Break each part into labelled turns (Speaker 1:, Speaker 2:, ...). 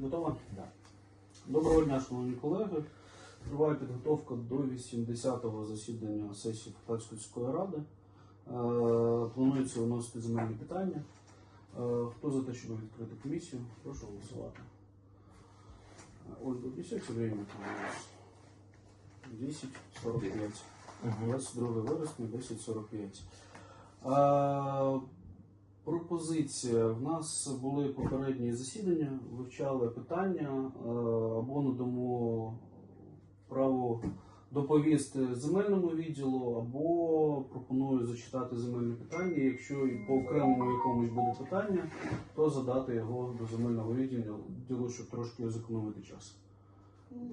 Speaker 1: Готова?
Speaker 2: Да.
Speaker 1: Доброго дня, шановні колеги. Триває підготовка до 80-го засідання сесії Фактської сільської ради. Е, Планується виносити земельні питання. Е, Хто за те, щоб відкрити комісію? Прошу голосувати. Е, Ольга, время там у нас. 10.45. 22 вересня, 10.45. Пропозиція. В нас були попередні засідання, вивчали питання е, або надамо право доповісти земельному відділу, або пропоную зачитати земельне питання. Якщо і по окремому якомусь буде питання, то задати його до земельного відділу, щоб трошки зекономити час.
Speaker 3: М,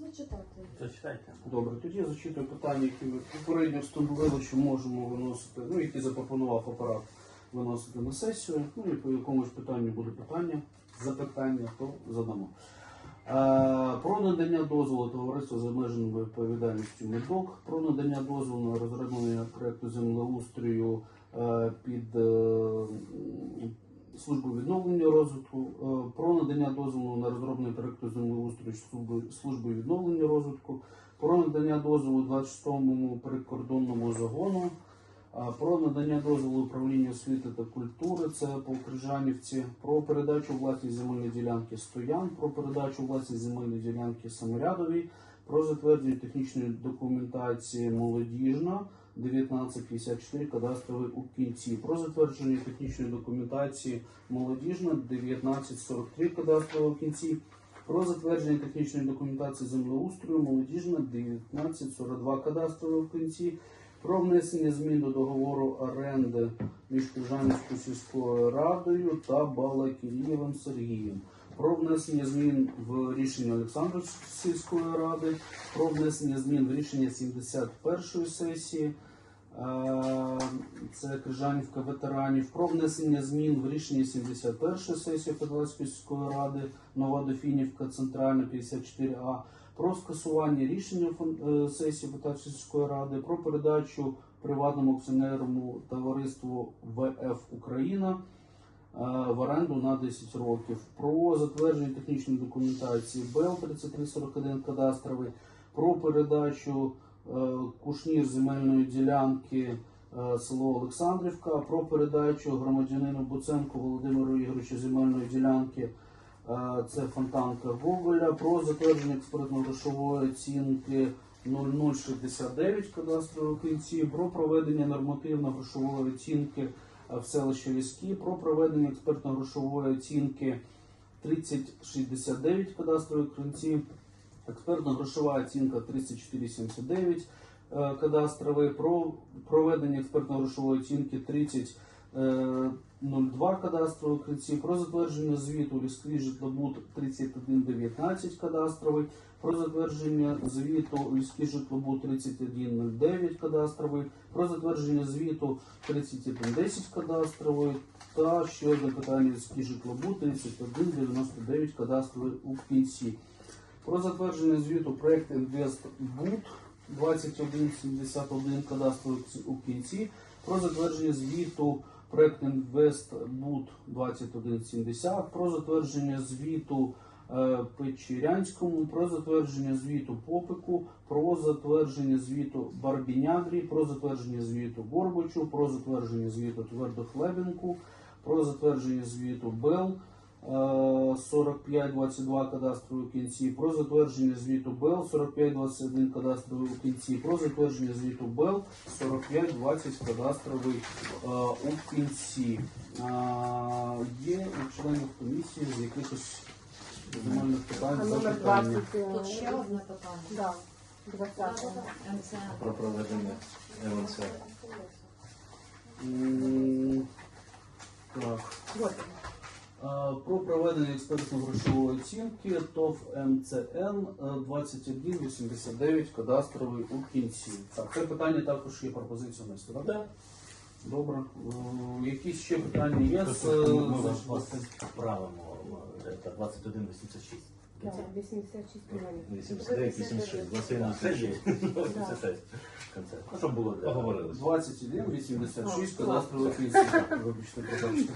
Speaker 3: Зачитати.
Speaker 2: Зачитайте.
Speaker 1: Добре, тоді я зачитую питання, які ми попередньо встановили, що можемо виносити, ну які запропонував апарат виносити на сесію. Ну і по якомусь питанню буде питання, запитання, то задамо. Е, Про надання дозволу товариства з обмеженою відповідальністю МЕДОК, про надання дозволу на розроблення проекту землеустрою е, під е, службу відновлення розвитку, про надання дозволу на розроблення проекту землеустрою служби, відновлення розвитку, про надання дозволу 26-му прикордонному загону, про надання дозволу управління освіти та культури, це по Крижанівці, про передачу власність земельної ділянки Стоян, про передачу власність земельної ділянки Саморядовій, про затвердження технічної документації молодіжна 1954 кадастровий у кінці, про затвердження технічної документації молодіжна 1943 кадастровий у кінці, про затвердження технічної документації землеустрою молодіжна 1942 кадастровий у кінці, про внесення змін до договору оренди між Крижанівською сільською радою та Балакірієвим Сергієм. Про внесення змін в рішення Олександрівської сільської ради, про внесення змін в рішення 71-ї сесії, е, це Крижанівка ветеранів, про внесення змін в рішення 71-ї сесії Федеральської сільської ради, Нова Дофінівка, Центральна 54А, про скасування рішення е, сесії сільської ради, про передачу приватному акціонерному товариству ВФ Україна е, в оренду на 10 років, про затвердження технічної документації БЕЛ 3341 кадастровий, про передачу е, кушнір земельної ділянки село Олександрівка, про передачу громадянину Буценку Володимиру Ігоровичу земельної ділянки. Е, Це фонтанка Гоголя, про затвердження експертно-грошової оцінки 0069 кадастрової кінці, про проведення нормативно-грошової оцінки е, в селищі Ліські, про проведення експертно-грошової оцінки 3069 кадастрової кінці, експертно-грошова оцінка 3479 е, кадастровий, про проведення експертно-грошової оцінки 30 е, 02 кадастрової кінці, про затвердження звіту Ліський житлобуд 3119 кадастровий, про затвердження звіту Ліський житлобуд 3109 кадастровий, про затвердження звіту 3110 кадастровий та ще одне питання Ліський житлобуд 3199 кадастровий у кінці. Про затвердження звіту проект Інвестбуд 2171 кадастровий у кінці. Про затвердження звіту проект Інвестбуд 2170. Про затвердження звіту е, Печерянському, про затвердження звіту Попику, про затвердження звіту Барбінядрі, про затвердження звіту Горбачу, про затвердження звіту Твердохлебенку, про затвердження звіту Бел е, 4522 кадастрові у кінці, про затвердження звіту БЕЛ 4521 кадастровий у кінці, про затвердження звіту БЕЛ 4520 кадастровий е, у кінці. Є у членів комісії з якихось земельних
Speaker 3: А
Speaker 1: питань
Speaker 3: номер
Speaker 1: запитання.
Speaker 3: 20.
Speaker 4: Тут ще одне питання.
Speaker 3: Да, 20.
Speaker 4: МЦН.
Speaker 2: Про проведення ЛНЦ.
Speaker 1: М, Так.
Speaker 3: Вот.
Speaker 1: Е, Про проведення експертно-грошової оцінки ТОВ МЦН е, 2189 кадастровий у кінці. Так, це питання також є пропозиція внести, так?
Speaker 2: Да.
Speaker 1: Добре. Е, Якісь ще питання є? з, е,
Speaker 2: Ми
Speaker 1: з-
Speaker 2: вас правимо. Це 2186.
Speaker 3: Да, 86 мільйонів.
Speaker 2: 89, 86. 2186. 86. Конце. Ну, щоб було, поговорили.
Speaker 1: 21 86
Speaker 3: О,
Speaker 1: кадастровий у кінці. Вибачте, пожалуйста.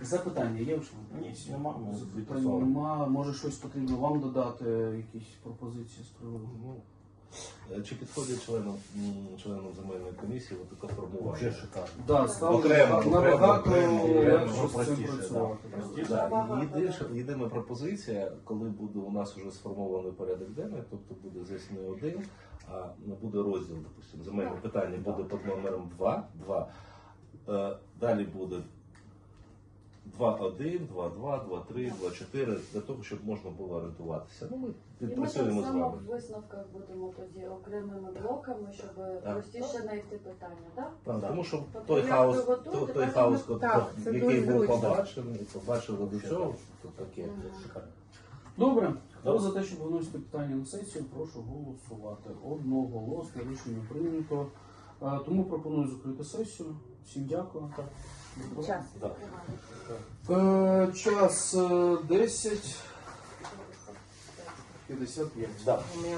Speaker 1: Запитання є вже?
Speaker 2: Ні, нема, ми
Speaker 1: нема. Може щось потрібно вам додати, якісь пропозиції з приводу?
Speaker 4: Ну, е, Чи підходить членам, м, членам земельної комісії от таке формування?
Speaker 2: Вже шикарно.
Speaker 1: Да, ставлю
Speaker 4: Окремо,
Speaker 1: набагато
Speaker 4: окремо, окремо,
Speaker 1: легше
Speaker 2: що
Speaker 1: з цим
Speaker 2: простіше,
Speaker 1: працювати.
Speaker 2: да. Простіше.
Speaker 4: Да,
Speaker 3: Набагато,
Speaker 4: єдина, єдина пропозиція, коли буде у нас вже сформований порядок денний, тобто буде здесь не один, а буде розділ, допустимо, земельне питання буде під номером 2, 2. Е, далі буде 2.1, 2.2, 2.3, 2.4, для того, щоб можна було орієнтуватися. Ну, ми
Speaker 5: І ми так
Speaker 4: відпрацюємо з
Speaker 5: само
Speaker 4: вами.
Speaker 5: в висновках будемо тоді окремими блоками, щоб простіше знайти питання, так?
Speaker 4: Так,
Speaker 2: Да.
Speaker 4: тому що
Speaker 5: Тобто
Speaker 4: той
Speaker 5: як
Speaker 4: хаос,
Speaker 5: ви
Speaker 4: той, той
Speaker 5: так
Speaker 4: хаос,
Speaker 5: ми-
Speaker 3: Так, це
Speaker 4: який
Speaker 3: дуже
Speaker 4: був
Speaker 3: зручно.
Speaker 4: побачений, побачили до цього, то таке.
Speaker 2: Шикарно.
Speaker 1: Добре, хто за те, щоб виносити питання на сесію, прошу голосувати. Одноголосно рішення прийнято. Е, Тому пропоную закрити сесію. Всім дякую.
Speaker 3: Час.
Speaker 2: Так.
Speaker 1: Е, Час е, 10.55.
Speaker 2: Да.
Speaker 3: У мене